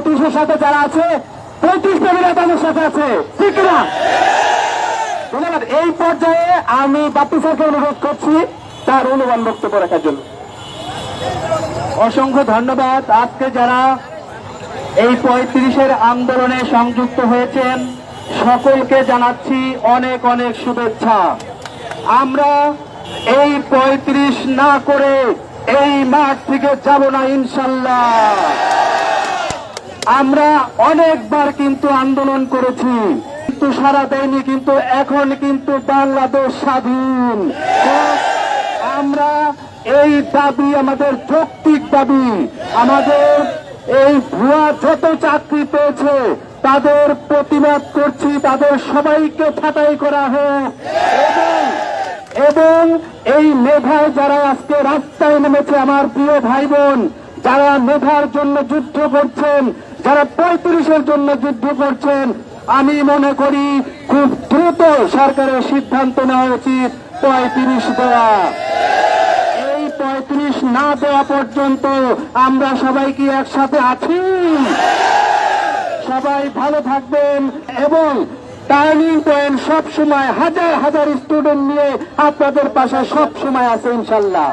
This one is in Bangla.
পঁয়ত্রিশের সাথে যারা আছে, পঁয়ত্রিশ প্রেমীরা তাদের সাথে আছে। ঠিক না ধন্যবাদ। এই পর্যায়ে আমি বাপ্পি স্যারকে অনুরোধ করছি তার অনুমান বক্তব্য রাখার জন্য। অসংখ্য ধন্যবাদ। আজকে যারা এই পঁয়ত্রিশের আন্দোলনে সংযুক্ত হয়েছেন, সকলকে জানাচ্ছি অনেক অনেক শুভেচ্ছা। আমরা এই পঁয়ত্রিশ না করে এই মাঠ থেকে যাব না, ইনশাল্লাহ। আমরা অনেকবার কিন্তু আন্দোলন করেছি। কিন্তু সারা দেয়নি, কিন্তু এখন কিন্তু বাংলাদেশ স্বাধীন। আমরা এই দাবি, আমাদের যৌক্তিক দাবি, আমাদের এই ভুয়া যত চাকরি পেয়েছে, তাদের প্রতিবাদ করছি, তাদের সবাইকে ছাঁটাই করা হোক। এবং এই মেধায় যারা আজকে রাস্তায় নেমেছে, আমার প্রিয় ভাই বোন, যারা মেধার জন্য যুদ্ধ করছেন যারা পঁয়ত্রিশের জন্য যুদ্ধ করছেন। আমি মনে করি খুব দ্রুত সরকারের সিদ্ধান্ত নেওয়া উচিত পঁয়ত্রিশ দেওয়া এই পঁয়ত্রিশ না দেওয়া পর্যন্ত আমরা সবাই কি একসাথে আছি? সবাই ভালো থাকবেন এবং টার্নিং পয়েন্ট সব সময় হাজার হাজার স্টুডেন্ট নিয়ে আপনাদের পাশে সব সময় আছে ইনশাল্লাহ।